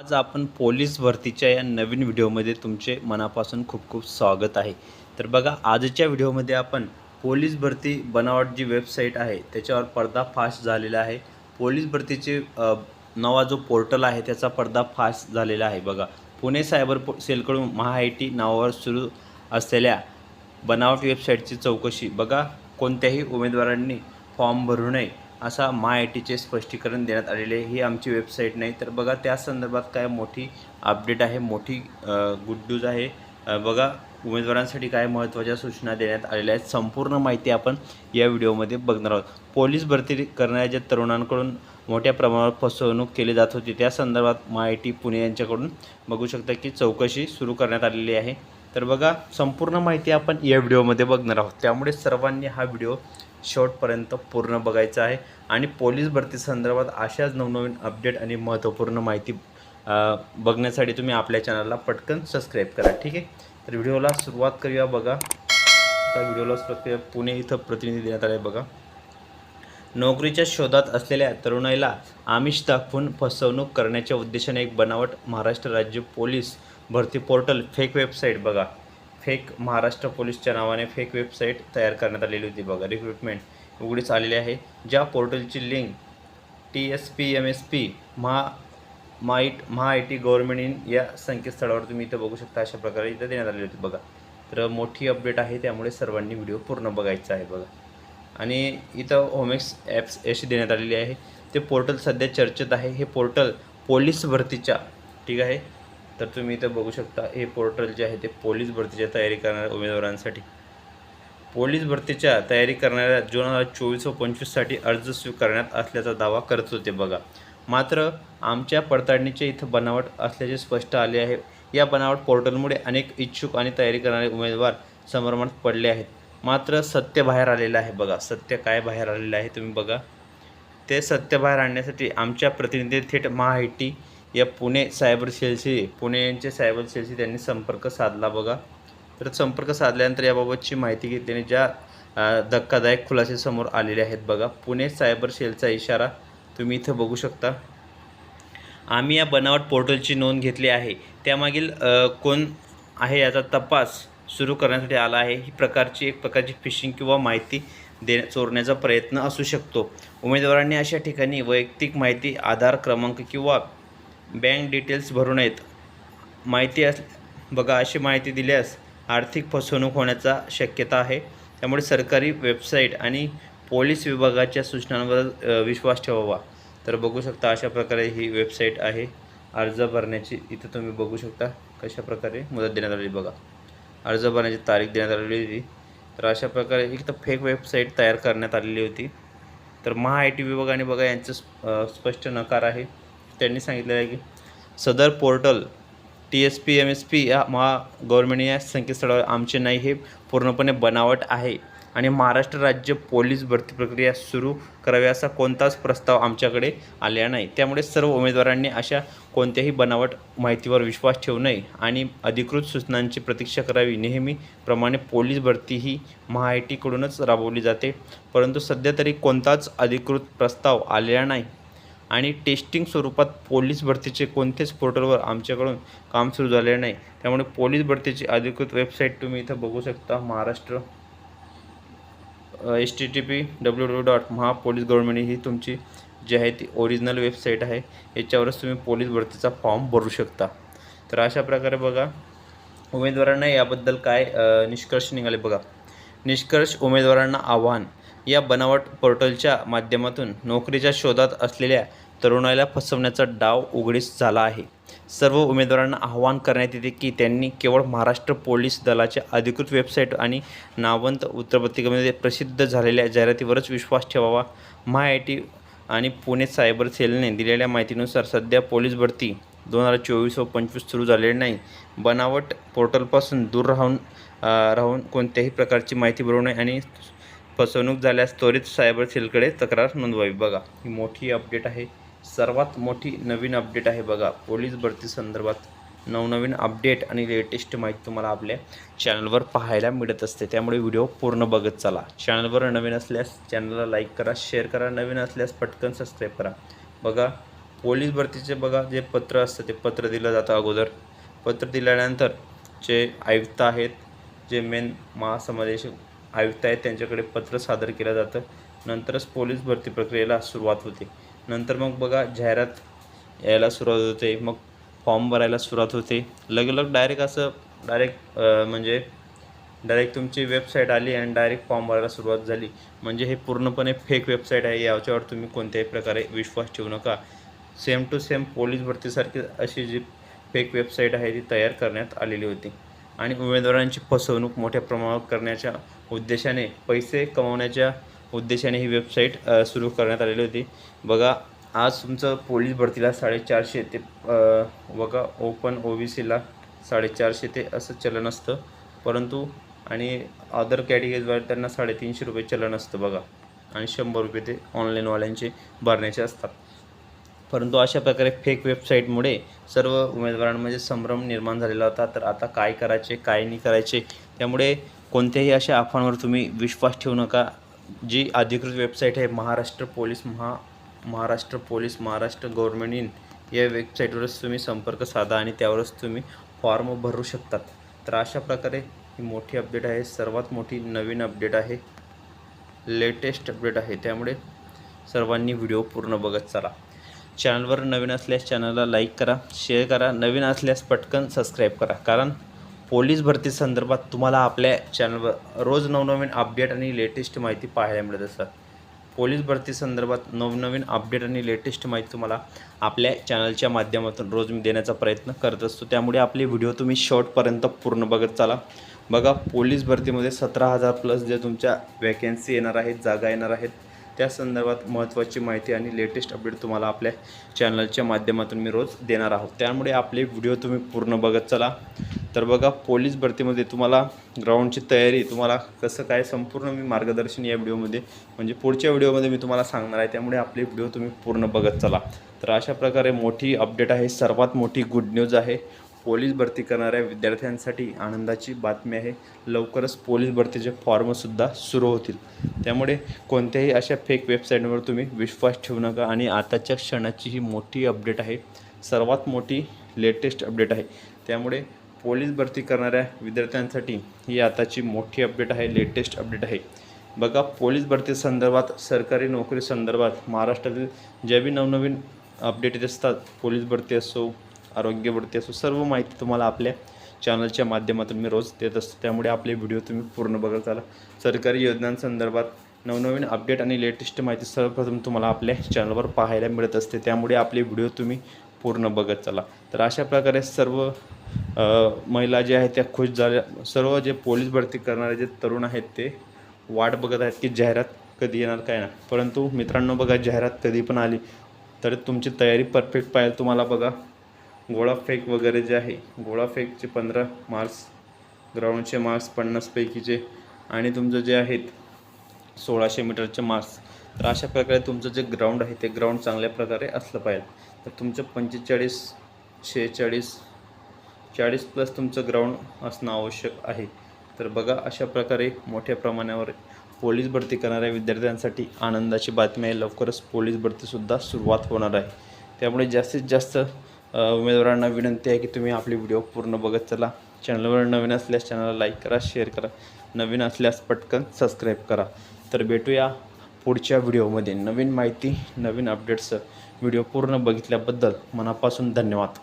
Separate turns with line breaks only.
आज आपण पोलीस भरतीच्या या नवीन व्हिडिओमध्ये तुमचे मनापासून खूप खूप स्वागत आहे. तर बघा आजच्या व्हिडिओमध्ये आपण पोलीस भरती बनावट जी वेबसाईट आहे त्याच्यावर पर्दाफाश झालेला आहे. पोलीस भरतीचे नवा जो पोर्टल आहे त्याचा पर्दाफाश झालेला आहे बघा. पुणे सायबर पो सेलकडून महा आय टी नावावर सुरू असलेल्या बनावट वेबसाईटची चौकशी. बघा कोणत्याही उमेदवारांनी फॉर्म भरू नये. असा मा आय टीचे स्पष्टीकरण देण्यात आलेले आहे. ही आमची वेबसाईट नाही. तर बघा त्या संदर्भात काय मोठी अपडेट आहे मोठी गुड न्यूज आहे. बघा उमेदवारांसाठी काय महत्त्वाच्या सूचना देण्यात आलेल्या आहेत. संपूर्ण माहिती आपण या व्हिडिओमध्ये बघणार आहोत. पोलीस भरती करणाऱ्या ज्या तरुणांकडून मोठ्या प्रमाणावर फसवणूक केली जात होती त्या संदर्भात मा आय टी पुणे यांच्याकडून बघू शकता की चौकशी सुरू करण्यात आलेली आहे. तर बघा संपूर्ण माहिती आपण या व्हिडिओमध्ये बघणार आहोत. त्यामुळे सर्वांनी हा व्हिडिओ शॉर्टपर्यंत पूर्ण बघायचा आहे. आणि पोलीस भरती संदर्भात अशाच नवनवीन अपडेट आणि महत्त्वपूर्ण माहिती बघण्यासाठी तुम्ही आपल्या चॅनलला पटकन सबस्क्राईब करा. ठीक आहे? तर व्हिडिओला सुरुवात करूया बघा. आता व्हिडिओला सुरुवात करूया. पुणे इथं प्रतिनिधी देण्यात आले बघा. नोकरीच्या शोधात असलेल्या तरुणाईला आमिष दाखवून फसवणूक करण्याच्या उद्देशाने एक बनावट महाराष्ट्र राज्य पोलीस भरती पोर्टल फेक वेबसाईट बघा. फेक महाराष्ट्र पोलीसच्या नावाने फेक वेबसाईट तयार करण्यात आलेली होती बघा. रिक्रुटमेंट उघडीच आलेली आहे. ज्या पोर्टलची link T S P M S P Maha might Maha I T government in या संकेतस्थळावर तुम्ही इथं बघू शकता. अशा प्रकारे इथं देण्यात आलेली होती बघा. तर मोठी अपडेट आहे त्यामुळे सर्वांनी व्हिडिओ पूर्ण बघायचा आहे बघा. आणि इथं होमेक्स ॲप्स अशी देण्यात आलेली आहे. ते पोर्टल सध्या चर्चेत आहे. हे पोर्टल पोलीस भरतीच्या ठीक आहे तर तुम्ही इथं बघू शकता हे पोर्टल जे आहे ते पोलीस भरतीच्या तयारी करणाऱ्या उमेदवारांसाठी. पोलीस भरतीच्या तयारी करणाऱ्या दोन हजार चोवीस व पंचवीससाठी अर्ज स्वीकारण्यात असल्याचा दावा करत होते बघा. मात्र आमच्या पडताळणीचे इथं बनावट असल्याचे स्पष्ट आले आहे. या बनावट पोर्टलमुळे अनेक इच्छुक आणि तयारी करणारे उमेदवार संभ्रमात पडले आहेत. मात्र सत्य बाहेर आलेलं आहे बघा. सत्य काय बाहेर आलेलं आहे तुम्ही बघा. ते सत्य बाहेर आणण्यासाठी आमच्या प्रतिनिधी थेट महाआयटी या पुणे सायबर सेलशी पुणे यांच्या सायबर सेलशी त्यांनी संपर्क साधला बघा. तर संपर्क साधल्यानंतर याबाबतची माहिती घेतल्याने ज्या धक्कादायक खुलासे समोर आलेले आहेत बघा. पुणे सायबर सेलचा इशारा तुम्ही इथं बघू शकता. आम्ही या बनावट पोर्टलची नोंद घेतली आहे. त्यामागील कोण आहे याचा तपास सुरू करण्यासाठी आला आहे. ही प्रकारची एक प्रकारची फिशिंग किंवा माहिती दे चोरण्याचा प्रयत्न असू शकतो. उमेदवारांनी अशा ठिकाणी वैयक्तिक माहिती आधार क्रमांक किंवा बँक डिटेल्स भरू नयेत. माहिती अस बघा अशी माहिती दिल्यास आर्थिक फसवणूक होण्याचा शक्यता आहे. त्यामुळे सरकारी वेबसाईट आणि पोलीस विभागाच्या सूचनांवर विश्वास ठेवावा. तर बघू शकता अशा प्रकारे ही वेबसाईट आहे. अर्ज भरण्याची इथं तुम्ही बघू शकता कशा प्रकारे मुदत देण्यात आलेली बघा. अर्ज भरण्याची तारीख देण्यात आलेली होती. तर अशा प्रकारे एक तर फेक वेबसाईट तयार करण्यात आलेली होती. तर महा आय टी विभागाने बघा यांचं स्प- स्पष्ट नकार आहे. त्यांनी सांगितलेलं आहे की सदर portal T S P M S P या महा गव्हर्मेंट या संकेतस्थळावर आमचे नाही हे पूर्णपणे बनावट आहे. आणि महाराष्ट्र राज्य पोलीस भरती प्रक्रिया सुरू करावी असा कोणताच प्रस्ताव आमच्याकडे आलेला नाही. त्यामुळे सर्व उमेदवारांनी अशा कोणत्याही बनावट माहितीवर विश्वास ठेवू नये आणि अधिकृत सूचनांची प्रतीक्षा करावी. नेहमीप्रमाणे पोलीस भरती ही महा आय राबवली जाते. परंतु सध्या तरी कोणताच अधिकृत प्रस्ताव आलेला नाही. आणि टेस्टिंग स्वरूपात पोलीस भरतीचे कोणतेच पोर्टलवर आमच्याकडून काम सुरू झालेले नाही. त्यामुळे पोलीस भरतीची अधिकृत वेबसाईट तुम्ही इथं बघू शकता. Maharashtra H T T P W W dot Maha police government ही तुमची जी आहे ती ओरिजिनल वेबसाईट आहे. याच्यावरच तुम्ही पोलीस भरतीचा फॉर्म भरू शकता. तर अशा प्रकारे बघा उमेदवारांना याबद्दल काय निष्कर्ष निघाले बघा. निष्कर्ष उमेदवारांना आव्हान. या बनावट पोर्टलच्या माध्यमातून नोकरीच्या शोधात असलेल्या तरुणाला फसवण्याचा डाव उघडीस झाला आहे. सर्व उमेदवारांना आवाहन करण्यात येते की त्यांनी केवळ महाराष्ट्र पोलीस दलाच्या अधिकृत वेबसाईट आणि नावंत वृत्तपत्रिकेमध्ये प्रसिद्ध झालेल्या जाहिरातीवरच विश्वास ठेवावा. महा आय टी आणि पुणे सायबर सेलने दिलेल्या माहितीनुसार सध्या पोलीस भरती दोन हजार चोवीस व पंचवीस सुरू झालेली नाही. बनावट पोर्टलपासून दूर राहून राहून कोणत्याही प्रकारची माहिती भरू नये आणि फसवणूक झाल्यास त्वरित सायबर सेलकडे तक्रार नोंदवावी. बघा ही मोठी अपडेट आहे. सर्वात मोठी नवीन अपडेट आहे बघा. पोलीस भरती संदर्भात नवनवीन अपडेट आणि लेटेस्ट माहिती तुम्हाला आपल्या चॅनलवर पाहायला मिळत असते. त्यामुळे व्हिडिओ पूर्ण बघत चला. चॅनलवर नवीन असल्यास चॅनलला लाईक करा शेअर करा. नवीन असल्यास पटकन सबस्क्राईब करा. बघा पोलीस भरतीचे बघा जे पत्र असतं ते पत्र दिलं जातं अगोदर. पत्र दिल्यानंतर जे आयुक्त आहेत जे मेन महासमादेशक आयुक्त आहेत त्यांच्याकडे पत्र सादर केलं जातं. नंतरच पोलीस भरती प्रक्रियेला सुरुवात होते. नंतर मग बघा जाहिरात यायला सुरुवात होते मग फॉर्म भरायला सुरुवात होते. लगेलग डायरेक्ट असं डायरेक्ट म्हणजे डायरेक्ट तुमची वेबसाईट आली आणि डायरेक्ट फॉर्म भरायला सुरुवात झाली. म्हणजे हे पूर्णपणे फेक वेबसाईट आहे याच्यावर तुम्ही कोणत्याही प्रकारे विश्वास ठेवू नका. सेम टू सेम पोलीस भरतीसारखी अशी जी फेक वेबसाईट आहे ती तयार करण्यात आलेली होती. आणि उमेदवारांची फसवणूक मोठ्या प्रमाणावर करण्याच्या उद्देशाने पैसे कमवण्याच्या उद्देशाने ही वेबसाईट सुरू करण्यात आलेली होती. बघा आज तुमचं पोलीस भरतीला साडेचारशे ते बघा ओपन ओ बी सीला साडेचारशे ते असं चलन असतं. परंतु आणि अदर कॅटेगरीजवर त्यांना साडेतीनशे रुपये चलन असतं बघा. आणि शंभर रुपये ते ऑनलाईनवाल्यांचे भरण्याचे असतात. परंतु अशा प्रकारे फेक वेबसाईटमुळे सर्व उमेदवारांमध्ये संभ्रम निर्माण झालेला होता. तर आता काय करायचे काय नाही करायचे त्यामुळे कोणत्याही अशा अफवांवर तुम्ही विश्वास ठेवू नका. जी अधिकृत वेबसाईट आहे Maharashtra police Maha Maharashtra police Maharashtra government in या वेबसाईटवरच तुम्ही संपर्क साधा आणि त्यावरच तुम्ही फॉर्म भरू शकतात. तर अशा प्रकारे ही मोठी अपडेट आहे. सर्वात मोठी नवीन अपडेट आहे. लेटेस्ट अपडेट आहे. त्यामुळे सर्वांनी व्हिडिओ पूर्ण बघत चला. चॅनलवर नवीन असल्यास चॅनलला लाईक करा शेअर करा. नवीन असल्यास पटकन सबस्क्राईब करा. कारण पोलीस भरती संदर्भात तुम्हाला आपल्या चॅनलवर रोज नवनवीन अपडेट आणि लेटेस्ट माहिती पाहायला मिळत असतात पोलीस भरती संदर्भात नवनवीन अपडेट आणि लेटेस्ट माहिती तुम्हाला आपल्या चॅनलच्या माध्यमातून रोज मी देण्याचा प्रयत्न करत असतो. त्यामुळे आपले व्हिडिओ तुम्ही शॉर्टपर्यंत पूर्ण बघत चाला. बघा पोलीस भरतीमध्ये सतरा हजार प्लस जे तुमच्या वॅकन्सी येणार आहेत जागा येणार आहेत त्या संदर्भात महत्त्वाची माहिती आणि लेटेस्ट अपडेट तुम्हाला आपल्या चॅनलच्या माध्यमातून मी रोज देणार आहोत. त्यामुळे आपले व्हिडिओ तुम्ही पूर्ण बघत चला. तर बघा पोलीस भरतीमध्ये तुम्हाला ग्राउंडची तयारी तुम्हाला कसं काय संपूर्ण मी मार्गदर्शन या व्हिडिओमध्ये म्हणजे पुढच्या व्हिडिओमध्ये मी तुम्हाला सांगणार आहे. त्यामुळे आपले व्हिडिओ तुम्ही पूर्ण बघत चला. तर अशा प्रकारे मोठी अपडेट आहे. सर्वात मोठी गुड न्यूज आहे पोलीस भरती करणाऱ्या विद्यार्थ्यांसाठी आनंदाची बातमी आहे. लवकरच पोलीस भरतीचे फॉर्मसुद्धा सुरू होतील. त्यामुळे कोणत्याही अशा फेक वेबसाईटवर तुम्ही विश्वास ठेवू नका आणि आताच्या क्षणाची ही मोठी अपडेट आहे. सर्वात मोठी लेटेस्ट अपडेट आहे. त्यामुळे पोलीस भरती करणाऱ्या विद्यार्थ्यांसाठी ही आताची मोठी अपडेट आहे लेटेस्ट अपडेट आहे. बघा पोलीस भरती संदर्भात सरकारी नोकरी संदर्भात महाराष्ट्रातील ज्या बी नवनवीन अपडेट असतात पोलीस भरती असो आरोग्य भरती असो सर्व माहिती तुम्हाला आपल्या चॅनलच्या माध्यमातून मी रोज देत असतो. त्यामुळे आपले व्हिडिओ तुम्ही पूर्ण बघत चाला सरकारी योजनांसंदर्भात नवनवीन अपडेट आणि लेटेस्ट माहिती सर्वप्रथम तुम्हाला आपल्या चॅनलवर पाहायला मिळत असते. त्यामुळे आपले व्हिडिओ तुम्ही पूर्ण बघत चला. तर अशा प्रकारे सर्व महिला ज्या आहेत त्या खुश झाल्या. सर्व जे पोलीस भरती करणारे जे तरुण आहेत ते वाट बघत आहेत की जाहिरात कधी येणार काय ना परंतु मित्रांनो बघा जाहिरात कधी पण आली तर तुमची तयारी परफेक्ट पाहिजे. तुम्हाला बघा गोळा फेक वगैरे जे आहे गोळा फेकचे पंधरा मार्क्स ग्राउंडचे मार्क्स पन्नासपैकीचे आणि तुमचं जे आहेत सोळाशे मीटरचे मार्क्स तर अशा प्रकारे तुमचं जे ग्राउंड आहे ते ग्राउंड चांगल्या प्रकारे असलं पाहिजे. तर तुमचं पंचेचाळीस शेहेचाळीस चाळीस प्लस तुमचं ग्राउंड असणं आवश्यक आहे. तर बघा अशा प्रकारे मोठ्या प्रमाणावर पोलीस भरती करणाऱ्या विद्यार्थ्यांसाठी आनंदाची बातमी आहे. लवकरच पोलीस भरतीसुद्धा सुरुवात होणार आहे. त्यामुळे जास्तीत जास्त उमेदवारांना विनंती आहे की तुम्ही आपली व्हिडिओ पूर्ण बघत चला. चॅनलवर नवीन असल्यास चॅनलला लाईक करा शेअर करा. नवीन असल्यास पटकन सबस्क्राईब करा. तर भेटूया पुढच्या व्हिडिओमध्ये. नवीन माहिती नवीन अपडेट्स व्हिडिओ पूर्ण बघितल्याबद्दल मनापासून धन्यवाद.